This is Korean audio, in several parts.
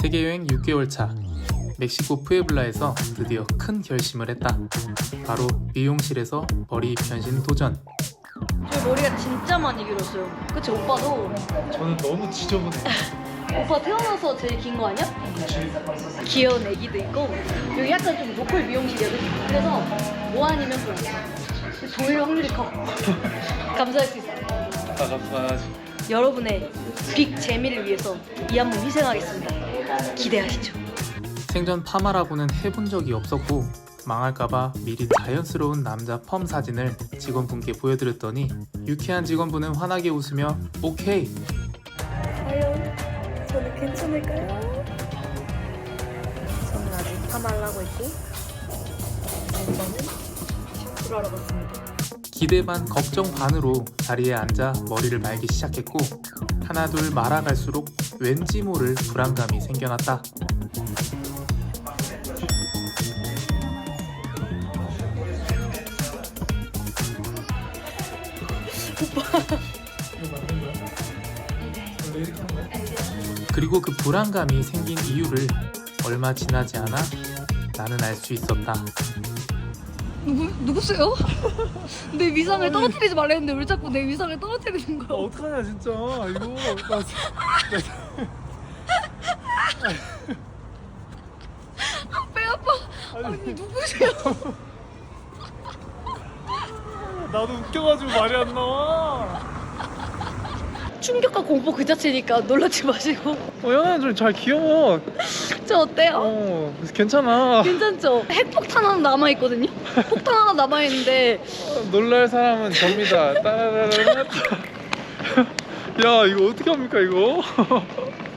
세계여행 6개월 차 멕시코 푸에블라에서 드디어 큰 결심을 했다. 바로 미용실에서 머리 변신 도전. 저 머리가 진짜 많이 길었어요. 그치 오빠도 저는 너무 지저분해. 오빠 태어나서 제일 긴 거 아니야? 귀여운 애기도 있고 여기 약간 좀 로컬 미용실이야. 그래서 뭐 아니면 그래. 조일 확률이 커. 감사할 수 있어. 나가봐야지. 여러분의 빅 재미를 위해서 이한번 희생하겠습니다. 기대하시죠. 생전 파마라고는 해본 적이 없었고 망할까봐 미리 자연스러운 남자 펌 사진을 직원분께 보여드렸더니 유쾌한 직원분은 환하게 웃으며 오케이 과연 저는 괜찮을까요? 저는 아직 파마를 하고 있고 오빠는 슈프하러 갔습니다. 기대 반 걱정 반으로 자리에 앉아 머리를 말기 시작했고 하나 둘 말아갈수록 왠지 모를 불안감이 생겨났다. 그리고 그 불안감이 생긴 이유를 얼마 지나지 않아 나는 알 수 있었다. 누구 누구세요? 내 위상을 떨어뜨리지 말랬는데 왜 자꾸 내 위상을 떨어뜨리는 나 거야? 어떡하냐 진짜 이거 나, 배 아파. 아니 누구세요? 나도 웃겨가지고 말이 안 나와 충격과 공포 그 자체니까 놀라지 마시고. 어 연아는 좀 잘 귀여워 저 어때요? 어 괜찮아 괜찮죠? 핵폭탄 하나 남아 있거든요. 폭탄 하나 남아 있는데 놀랄 사람은 접니다 따라라라 야 이거 어떻게 합니까 이거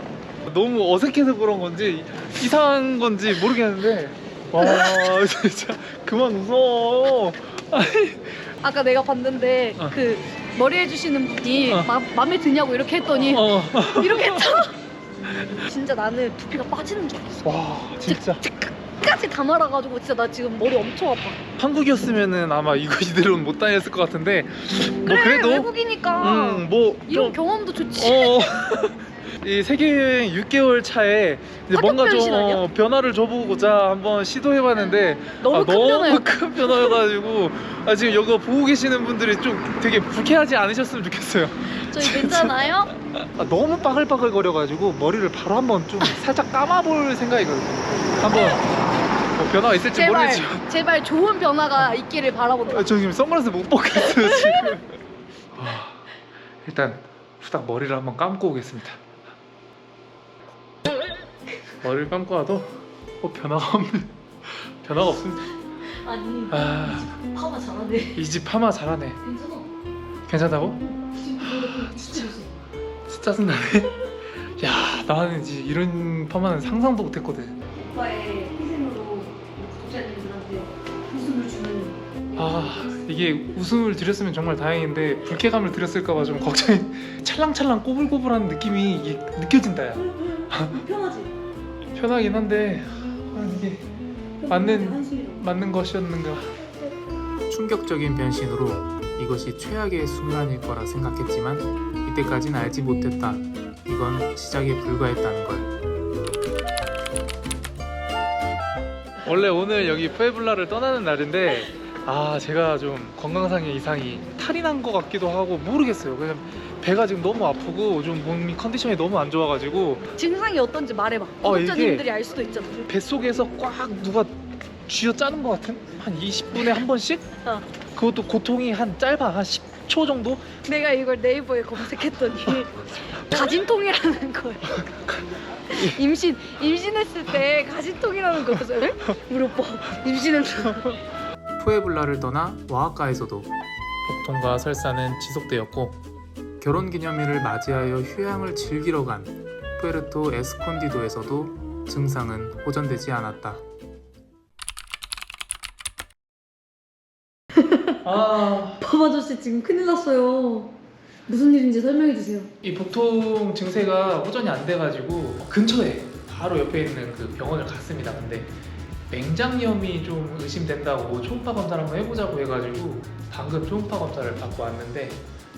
너무 어색해서 그런 건지 이상한 건지 모르겠는데 와 진짜 그만 웃어 아니 아까 내가 봤는데 어. 그 머리 해주시는 분이 어. 마, 맘에 드냐고 이렇게 했더니 어. 이렇게 했잖아. 진짜 나는 두피가 빠지는 줄 알았어. 와 진짜 끝까지 다 말아가지고 진짜 나 지금 머리 엄청 아파. 한국이었으면은 아마 이거 이대로는 못 다녔을 것 같은데 뭐 그래 그래도 외국이니까 음 뭐 이런 경험도 좋지. 어. 이 세계 6개월 차에 이제 뭔가 좀 변신 아니야? 어, 변화를 줘보고자 한번 시도해봤는데 너무 아, 큰 너무 변화야. 큰 변화여가지고 아, 지금 여기 보고 계시는 분들이 좀 되게 불쾌하지 않으셨으면 좋겠어요. 저희 괜찮아요? 아, 너무 빠글빠글거려가지고 머리를 바로 한번 좀 살짝 감아볼 생각이거든요. 한번 뭐 변화가 있을지 제발 모르겠지만 제발 좋은 변화가 있기를 바라본다. 아, 저 지금 선글라스 못 벗겠어요 지금. 아, 일단 후딱 머리를 한번 감고 오겠습니다. 머리를 감고 와도 어, 변화가 없는 변화가 없습니다. 아니 아, 파마 잘하네. 이 집 파마 잘하네. 괜찮아. 괜찮다고? 진짜 진짜 짜증나네. 야, 나는 이제 이런 파마는 상상도 못했거든. 오빠의 희생으로 구독자님들한테 웃음을 주는 아, 이게 웃음을 드렸으면 정말 다행인데 불쾌감을 드렸을까봐 좀 걱정이. 찰랑찰랑 꼬불꼬불한 느낌이 이게 느껴진다. 야. 편하지? 편하긴 한데 아, 이게 맞는 맞는 것이었는가? 충격적인 변신으로 이것이 최악의 순간일 거라 생각했지만 이때까진 알지 못했다. 이건 시작에 불과했다는 걸. 원래 오늘 여기 푸에블라를 떠나는 날인데 아 제가 좀 건강상의 이상이 탈이 난 것 같기도 하고 모르겠어요. 그냥 배가 지금 너무 아프고 좀 몸이 컨디션이 너무 안 좋아가지고 증상이 어떤지 말해봐. 어, 구독자님들이 알 수도 있잖아. 뱃속에서 꽉 누가 쥐어 짜는 것 같은 한 20분에 한 번씩 어. 그것도 고통이 한 짧아 한 10초 정도 내가 이걸 네이버에 검색했더니 가진통이라는 거야. 임신 임신했을 때 가진통이라는 거였어. 요 우리 오빠 임신했어. 푸에블라를 떠나 오아하카에서도 복통과 설사는 지속되었고 결혼기념일을 맞이하여 휴양을 즐기러 간 푸에르토 에스콘디도에서도 증상은 호전되지 않았다. 아, 밥 아저씨 지금 큰일 났어요. 무슨 일인지 설명해 주세요. 이 복통 증세가 호전이 안 돼가지고 근처에 바로 옆에 있는 그 병원을 갔습니다. 근데 맹장염이 좀 의심된다고 초음파 검사를 한번 해보자고 해가지고 방금 초음파 검사를 받고 왔는데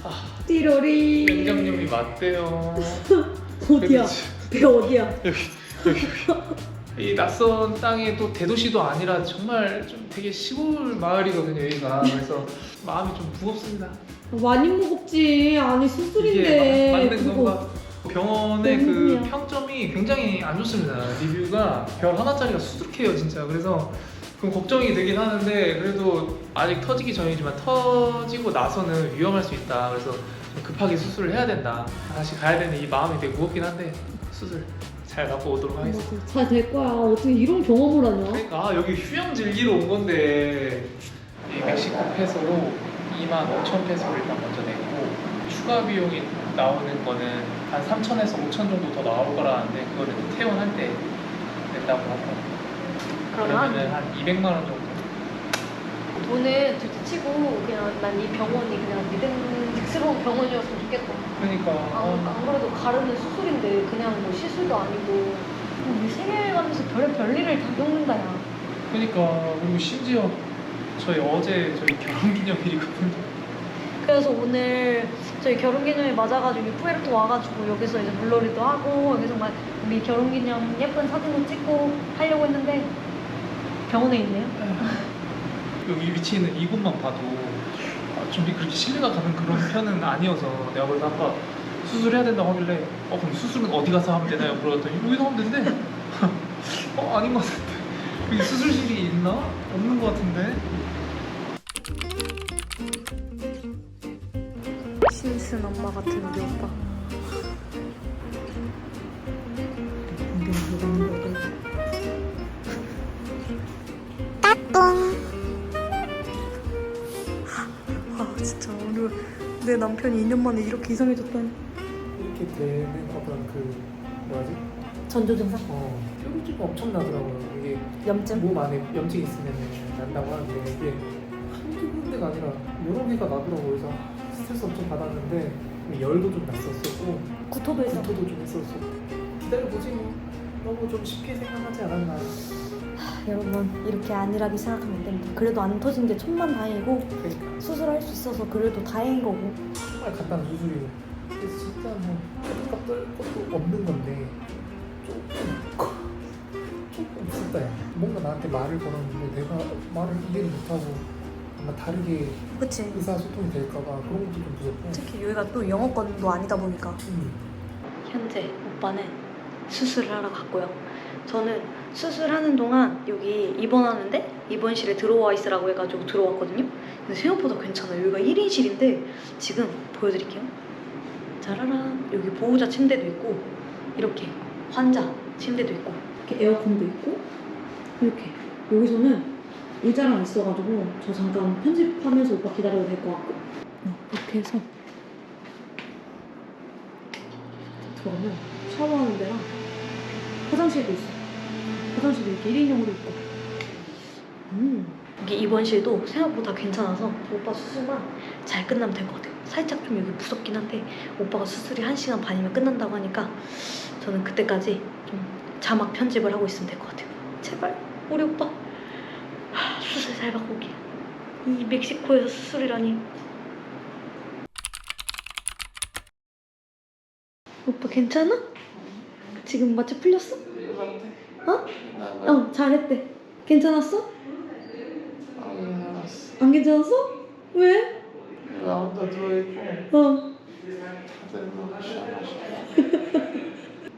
아 띠로리. 맹장염이 맞대요. 어디야? 배 어디야? 여기 이 낯선 땅에 또 대도시도 아니라 정말 좀 되게 시골 마을이거든요 여기가 그래서 마음이 좀 무겁습니다 많이 무겁지. 아니 수술인데. 이게 마- 맞는 건가? 병원의 그. 평점이 굉장히 안 좋습니다. 리뷰가 별 하나짜리가 수두룩해요, 진짜. 그래서 좀 걱정이 되긴 하는데 그래도 아직 터지기 전이지만 터지고 나서는 위험할 수 있다. 그래서 좀 급하게 수술을 해야 된다. 다시 가야 되는 이 마음이 되게 무겁긴 한데 수술 잘 갖고 오도록 하겠습니다. 잘 될 거야. 어떻게 이런 경험을 하냐? 그러니까 아, 여기 휴양 즐기러 온 건데 이 멕시코 페소로 2만 5천 페소를 일단 먼저 냈고 추가 비용이 나오는 거는 한 3천에서 5천 정도 더 나올 거라는데 그거는 퇴원할 때 낸다고 하더라고요. 그러면은 한 200만 원 정도. 돈은 둘째치고 그냥 난 이 병원이 그냥 믿음직스러운 병원이었으면 좋겠다. 그러니까 안, 안 그래도 가르는 수술인데 그냥 뭐 시술도 아니고 우리 생애 가면서 별 별일을 다 겪는다 야. 그러니까 그리고 심지어 저희 어제 저희 결혼기념일이거든요. 그래서 오늘 저희 결혼기념일 맞아가지고 푸에르토 와가지고 여기서 이제 물놀이도 하고 여기서 막 우리 결혼기념 예쁜 사진도 찍고 하려고 했는데 병원에 있네요. 여기 위치에 있는 이곳만 봐도 아, 좀 그렇게 신뢰가 가는 그런 편은 아니어서 내가 그래서 아까 수술해야 된다고 하길래 어 그럼 수술은 어디 가서 하면 되나요? 물어봤더니 여기서 하면 된대 어 아닌 것 같은데 여기 수술실이 있나? 없는 것 같은데 신슨 엄마 같은 우리 오빠. 아 진짜 오늘 내 남편이 2년 만에 이렇게 이상해졌다니. 이렇게 되는 어떤 그 뭐지? 전조 증상? 어 뾰루지가 엄청 나더라고요 이게 염증? 몸 안에 염증이 있으면 난다고 하는데 이게 한두 군데가 아니라 여러 개가 나더라고요 그래서 스트레스 엄청 받았는데 열도 좀 났었고 구토도 있어. 구토도 좀 했었어. 기다려보지 뭐. 너무 좀 쉽게 생각하지 않았나. 여러분 이렇게 안일하게 생각하면 안 됩니다. 그래도 안 터진 게 천만 다행이고 그러니까 수술할 수 있어서 그래도 다행인 거고. 정말 간단한 수술이고. 그래서 진짜 뭐값떨 것도 없는 건데 조금 조금 무섭다. 야. 뭔가 나한테 말을 걸었는데 내가 말을 이해를 못하고 뭔가 다르게 그치. 의사소통이 될까봐 그런 것도 좀 무섭고. 특히 여기가 또 영어권도 아니다 보니까. 음. 현재 오빠는 수술을 하러 갔고요. 저는 수술하는 동안 여기 입원하는데 입원실에 들어와 있으라고 해가지고 들어왔거든요. 근데 생각보다 괜찮아요. 여기가 1인실인데 지금 보여드릴게요. 짜라란 여기 보호자 침대도 있고 이렇게 환자 침대도 있고 이렇게 에어컨도 있고 이렇게 여기서는 의자랑 있어가지고 저 잠깐 편집하면서 오빠 기다려도 될 것 같고 어, 이렇게 해서 들어가면 샤워하는 데랑 화장실도 있어. 화장실도 이렇게 1인용으로 있고. 음. 여기 입원실도 생각보다 괜찮아서 오빠 수술만 잘 끝나면 될 것 같아요. 살짝 좀 여기 무섭긴 한데 오빠가 수술이 1시간 반이면 끝난다고 하니까 저는 그때까지 좀 자막 편집을 하고 있으면 될 것 같아요. 제발 우리 오빠 오길. 이 멕시코에서 수술이라니. 오빠 괜찮아? 지금 마취 풀렸어? 어? 어 잘했대. 괜찮았어? 안 괜찮았어? 왜? 나 혼자 누워있고 어. 다들 뭐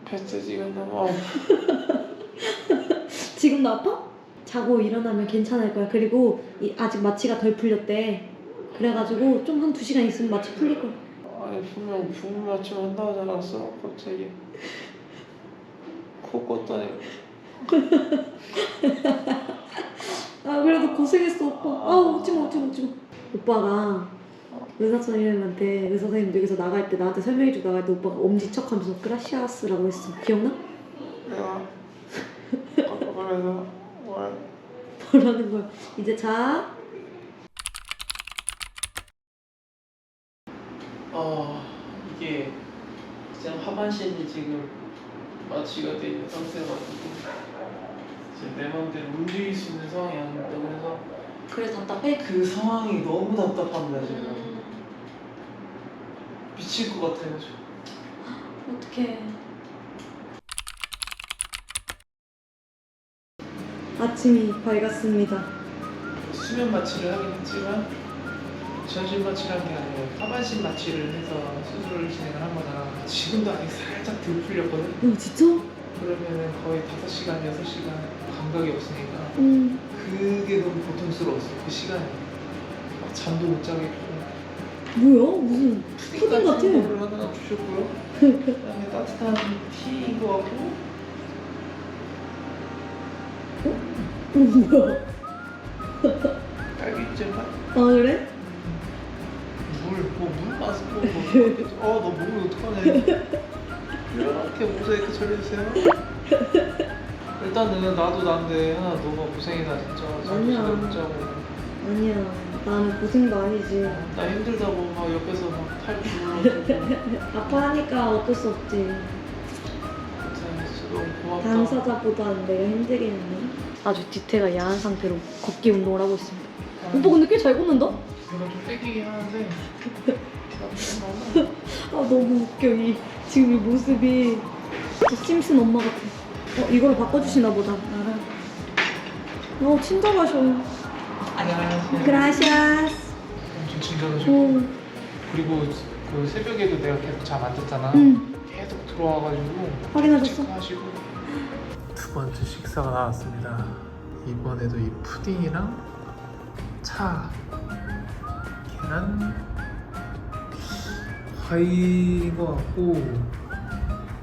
패스 지금 너무 지금도 아파? 자고 일어나면 괜찮을 거야. 그리고 이- 아직 마취가 덜 풀렸대. 그래가지고 좀 한 두 시간 있으면 마취 풀릴 거야. 아니 분명 붕 맞춤 한다고 하지 않았어 갑자기 코 꽂더니 아 그래도 고생했어 오빠. 아 웃지 마 웃지 마 웃지 마. 오빠가 의사 선생님한테 의사 선생님 여기서 나갈 때 나한테 설명해주고 나갈 때 오빠가 엄지척하면서 그라시아스라고 했어. 기억나? 내가 그래 서뭘 뭐라는 거야? 이제 자. 아 이게 지금 하반신이 지금 마취가 돼 있는 상태여가지고 지금 내 마음대로 움직일 수 있는 상황이 아닙니다 그래서 그래 답답해? 그 상황이 너무 답답합니다 지금 미칠 것 같아가지고 어떡해. 아침이 밝았습니다. 수면 마취를 하긴 했지만 전신 마취를 한게 아니라 하반신 마취를 해서 수술을 진행을 한 거잖아. 지금도 아직 살짝 덜 풀렸거든. 어 진짜? 그러면은 거의 5시간, 6시간 감각이 없으니까 응. 그게 너무 고통스러웠어. 그 시간이. 막 잠도 못 자겠고. 뭐야? 무슨 푸딩 같아. 거를 하나 주셨고요. 그다음에 따뜻한 티인 거 같고. 어 뭐야? 맛. 아 그래? 물, 뭐, 물 마스, 뭐, 뭐. 어, 너 몸이 어떡하냐. 이렇게 모자이크 처리해주세요. 일단은 나도 난데, 하나 너가 고생이다, 진짜. 아니야. 제대로 못 자고. 아니야. 나는 고생도 아니지. 나 힘들다고 막 옆에서 막팔 부르고. 아파하니까 어쩔 수 없지. 너무 고맙다. 당사자보다는 내가 힘들겠네. 아주 뒤태가 야한 상태로 걷기 운동을 하고 있습니다. 오빠 근데 꽤 잘 걷는다? 아 내가 좀 땡기긴 하는데. 많아. 너무 웃겨 이 지금 이 모습이 진짜 심슨 엄마 같아. 어 이걸로 바꿔주시나 보다. 나랑. 어 친절하셔. 안녕하세요. 그라시아스. 엄청 친절하시고. 오. 그리고 그 새벽에도 내가 계속 잠 안 잤잖아. 응. 계속 들어와가지고 확인하셨어? 체크하시고 두 번째 식사가 나왔습니다. 이번에도 이 푸딩이랑 차, 계란, 과일인 것 같고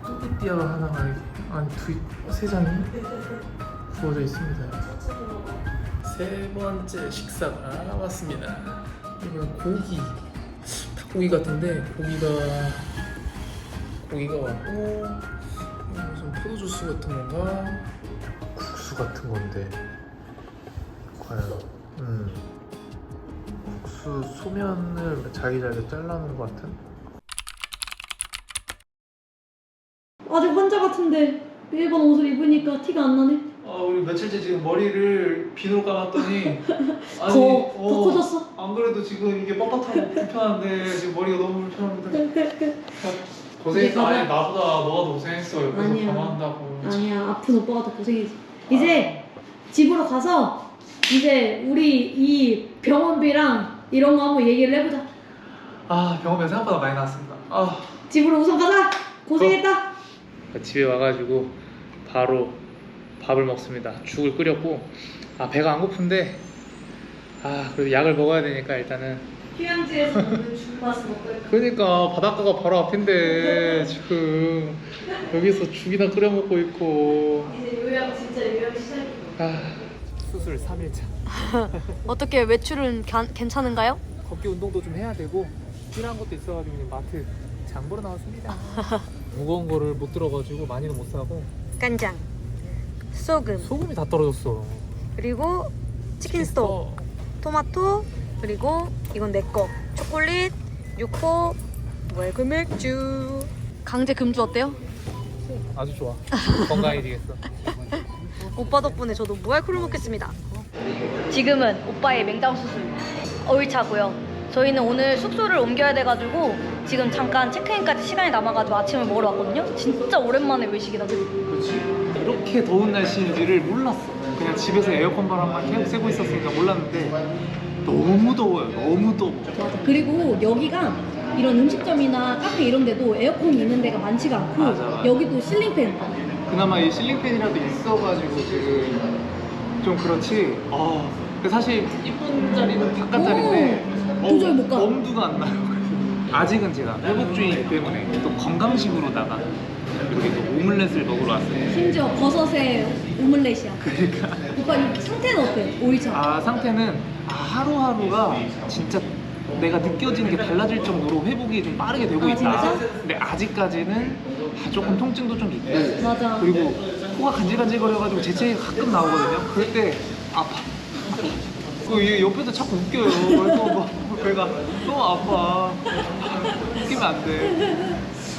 또띠아가 하나가 이렇게 아니 두세 장이 구워져 있습니다. 세 번째 식사가 나왔습니다. 이건 고기, 닭고기 같은데 고기가 고기가 왔고 무슨 포도주스 같은 건가? 국수 같은 건데 과연 음 국수 소면을 잘게 잘라놓은 것 같은? 아직 환자 같은데 일본 옷을 입으니까 티가 안 나네. 아, 우리 며칠째 지금 머리를 비누로 감았더니. 더, 더 커졌어? 안 그래도 지금 이게 뻣뻣하고 불편한데 지금 머리가 너무 불편합니다. 고생했어. 아니 나보다 너가 더 고생했어. 옆에서 아니야. 감한다고. 아니야 아픈 오빠가 더 고생이지. 이제 집으로 가서 이제 우리 이 병원비랑 이런 거 한번 얘기를 해보자. 아 병원비 생각보다 많이 나왔습니다. 아 집으로 우선 가자. 고생했다. 집에 와가지고 바로 밥을 먹습니다. 죽을 끓였고 아 배가 안 고픈데 아 그래도 약을 먹어야 되니까 일단은 휴양지에서 먹는 죽맛은 어떨까? 그러니까 바닷가가 바로 앞인데 지금 여기서 죽이나 끓여 먹고 있고. 이제 요양 진짜 요양 시작이고. 아. 수술 3일차. 어떻게 외출은 괜찮은가요? 걷기 운동도 좀 해야 되고 필요한 것도 있어가지고 마트 장 보러 나왔습니다. 무거운 거를 못 들어가지고 많이는 못 사고. 간장, 소금, 소금이 다 떨어졌어. 그리고 치킨 스톡, 토마토, 그리고 이건 내 거. 초콜릿, 육포, 월급 맥주. 강제 금주 어때요? 아주 좋아 건강해지겠어 오빠 덕분에 저도 무알콜을 먹겠습니다. 지금은 오빠의 맹장 수술 5일차고요. 저희는 오늘 숙소를 옮겨야 돼가지고 지금 잠깐 체크인까지 시간이 남아가지고 아침을 먹으러 왔거든요. 진짜 오랜만에 외식이다. 그렇지 이렇게 더운 날씨인지를 몰랐어 그냥 집에서 에어컨 바람만 계속 쐬고 있었으니까 몰랐는데 너무 더워요 너무 더워 맞아. 그리고 여기가 이런 음식점이나 카페 이런 데도 에어컨이 있는 데가 많지가 않고 맞아, 맞아. 여기도 실링팬. 그나마 이 실링팬이라도 있어가지고 지금 좀 그렇지 아 근데 사실 이쁜 자리는 바깥 자리인데 오, 도저히 못 가. 엄두가 안 나요 아직은 제가 회복주의이기 때문에 또 건강식으로다가 이렇게 또 오믈렛을 먹으러 왔어요 심지어 버섯에 오믈렛이야. 그러니까 오빠 이 상태는 어때? 5일차. 아 상태는 하루하루가 진짜 내가 느껴지는 게 달라질 정도로 회복이 좀 빠르게 되고 아, 있다. 진짜? 근데 아직까지는 아, 조금 통증도 좀 있고 맞아. 그리고 코가 간질간질거려가지고 재채기 가끔 나오거든요. 그럴 때 아파. 그얘 옆에서 자꾸 웃겨요. 그래서 막 배가 너무 아파. 웃기면 안 돼.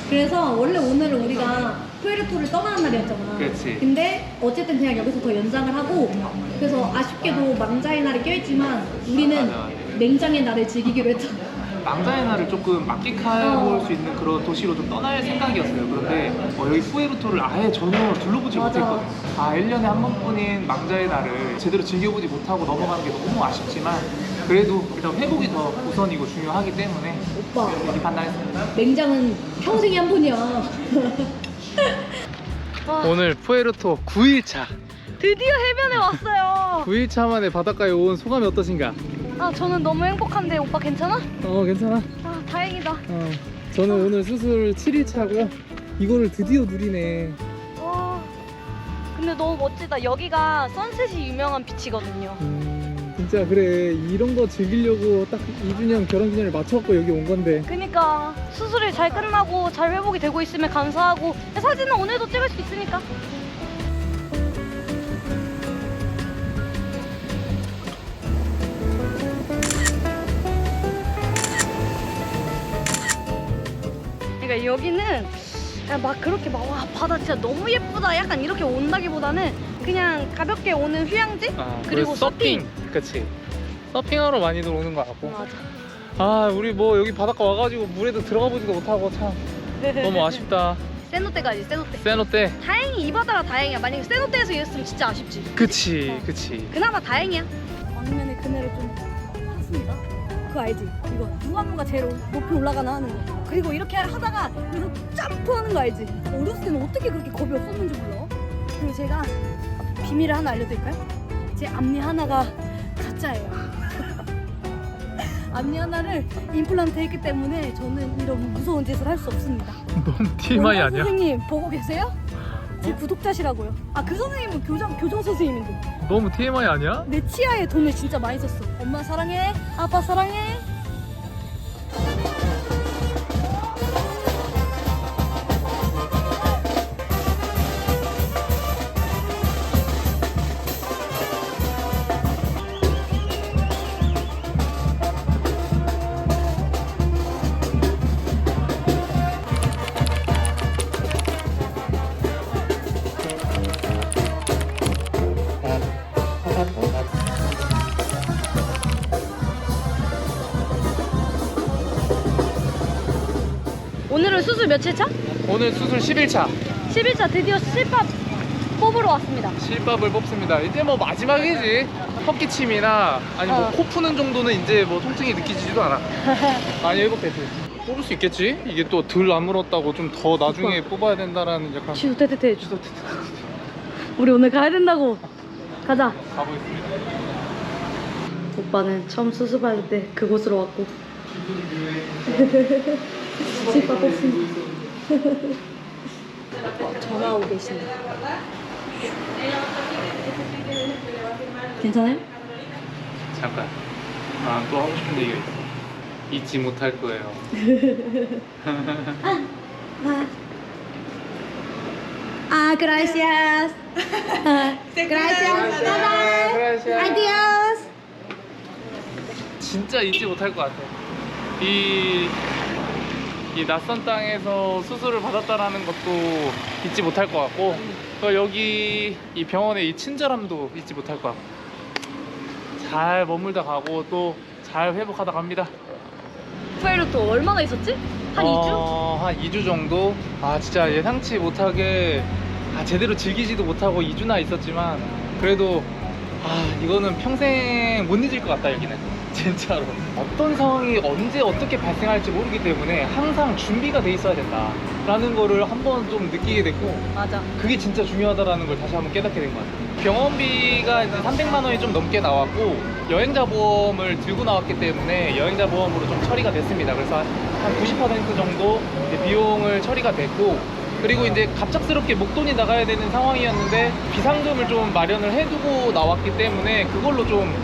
그래서 원래 오늘은 우리가 푸에르토를 떠나는 날이었잖아. 그렇지. 근데 어쨌든 그냥 여기서 더 연장을 하고 그래서 아쉽게도 망자의 날이 껴있지만 우리는 맞아, 맞아. 맹장의 날을 즐기기로 했잖아. 망자의 날을 조금 만끽해볼 수 있는 그런 도시로 좀 떠날 생각이었어요. 그런데 어, 여기 푸에르토를 아예 전혀 둘러보지 맞아. 못했거든요. 아 1년에 한 번뿐인 망자의 날을 제대로 즐겨보지 못하고 넘어가는 게 너무 아쉽지만 그래도 일단 회복이 더 우선이고 중요하기 때문에 오빠 이렇게 판단했습니다. 맹장은 평생에 한 번이야. 와, 오늘 푸에르토 9일차 드디어 해변에 왔어요. 9일차 만에 바닷가에 온 소감이 어떠신가? 아 저는 너무 행복한데 오빠 괜찮아? 어 괜찮아 아 다행이다. 어, 저는 오늘 수술 7일차고요 이거를 드디어 누리네 와 근데 너무 멋지다. 여기가 선셋이 유명한 비치거든요. 음, 진짜 그래. 이런 거 즐기려고 딱 2주년 결혼기념일 맞춰갖고 여기 온 건데. 그니까 수술이 잘 끝나고 잘 회복이 되고 있으면 감사하고 사진은 오늘도 찍을 수 있으니까. 그러니까 여기는 그냥 막 그렇게 막 와 바다 진짜 너무 예쁘다. 약간 이렇게 온다기보다는 그냥 가볍게 오는 휴양지 아, 그리고 서핑. 그치 서핑하러 많이들 오는 거 같고 맞아. 아 우리 뭐 여기 바닷가 와가지고 물에도 들어가 보지도 못하고 참 너무 아쉽다 세노떼까지 세노떼. 세노 때 다행히 이 바다라 다행이야. 만약에 세노떼에서 이랬으면 진짜 아쉽지. 그치 그치 그나마 다행이야. 왕년의 그네를 좀 탔습니다. 그거 알지? 이거 누가 누가 제일 높이 올라가나 하는 거. 그리고 이렇게 하다가 여기서 점프하는 거 알지? 어렸을 때는 어떻게 그렇게 겁이 없었는지 몰라. 그리고 제가 비밀을 하나 알려드릴까요? 제 앞니 하나가 가짜예요. 앞니 하나를 임플란트 했기 때문에 저는 이런 무서운 짓을 할 수 없습니다. 너무 TMI 아니야? 선생님 보고 계세요? 제 구독자시라고요. 아 그 선생님은 교장 교정 선생님인데. 너무 TMI 아니야? 내 치아에 돈을 진짜 많이 썼어. 엄마 사랑해. 아빠 사랑해. 오늘은 수술 며칠 차? 오늘 수술 11차 11차 드디어 실밥 뽑으러 왔습니다. 실밥을 뽑습니다. 이제 뭐 마지막이지. 헛기침이나 아니 뭐 어. 코 푸는 정도는 이제 뭐 통증이 느껴지지도 않아. 많이 회복됐지. 뽑을 수 있겠지? 이게 또덜안 물었다고 좀 더 나중에 뽑아야 된다라는 약간 취소 테테테 취소 테테테. 우리 오늘 가야 된다고. 가자. 가보겠습니다. 오빠는 처음 수술받을 때 그곳으로 왔고. 실밥 뽑습니다. 전화 오고 계신다. 괜찮아요? 잠깐. 아, 또 하고 싶은 얘기가 있어. 잊지 못할 거예요. Ah, gracias. gracias. Bye bye. Adiós. 진짜 잊지 못할 것 같아. 이, 이 낯선 땅에서 수술을 받았다라는 것도 잊지 못할 것 같고, 또 여기 이 병원의 이 친절함도 잊지 못할 것 같고, 잘 머물다 가고 또 잘 회복하다 갑니다. 푸에르토 얼마나 있었지? 한 어, 한 2주 정도? 아, 진짜 예상치 못하게 아, 제대로 즐기지도 못하고 2주나 있었지만, 그래도 아, 이거는 평생 못 잊을 것 같다, 여기는. 진짜로. 어떤 상황이 언제 어떻게 발생할지 모르기 때문에 항상 준비가 돼 있어야 된다. 라는 거를 한번 좀 느끼게 됐고, 2주? 맞아. 그게 진짜 중요하다라는 걸 다시 한번 깨닫게 된 것 같아요. 병원비가 이제 300만 원이 좀 넘게 나왔고 여행자 보험을 들고 나왔기 때문에 여행자 보험으로 좀 처리가 됐습니다. 그래서 한 90% 정도 비용을 처리가 됐고 그리고 이제 갑작스럽게 목돈이 나가야 되는 상황이었는데 비상금을 좀 마련을 해두고 나왔기 때문에 그걸로 좀 네,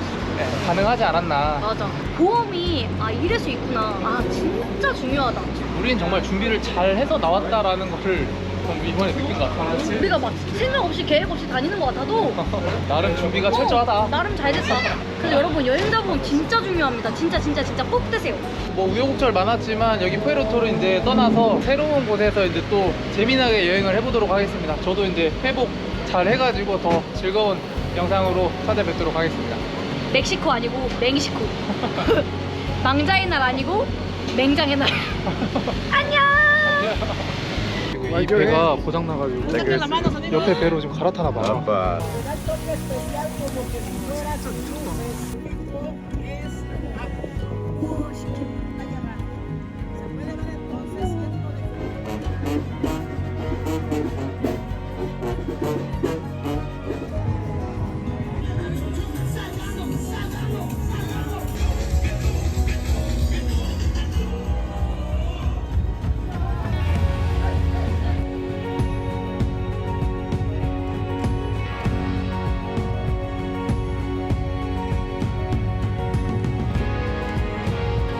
가능하지 않았나. 맞아. 보험이 아 이럴 수 있구나. 아 진짜 중요하다. 우린 정말 준비를 잘 해서 나왔다라는 것을 좀 이번에 느낀 것 같아요. 우리가 막 생각 없이 계획 없이 다니는 것 같아도 나름 준비가 철저하다. 어, 나름 잘 됐다. 그래서 여러분 여행자 보험 진짜 중요합니다. 진짜 진짜 진짜 꼭 뜨세요. 뭐 우여곡절 많았지만 여기 푸에르토를 이제 떠나서 새로운 곳에서 이제 또 재미나게 여행을 해보도록 하겠습니다. 저도 이제 회복 잘 해가지고 더 즐거운 영상으로 찾아뵙도록 하겠습니다. 멕시코 아니고 맹시코. 망자의 날 아니고 맹장의 날. 안녕! 이 배가 고장 나가지고. 옆에 배로 지금 갈아타나 봐요. 아빠. 음.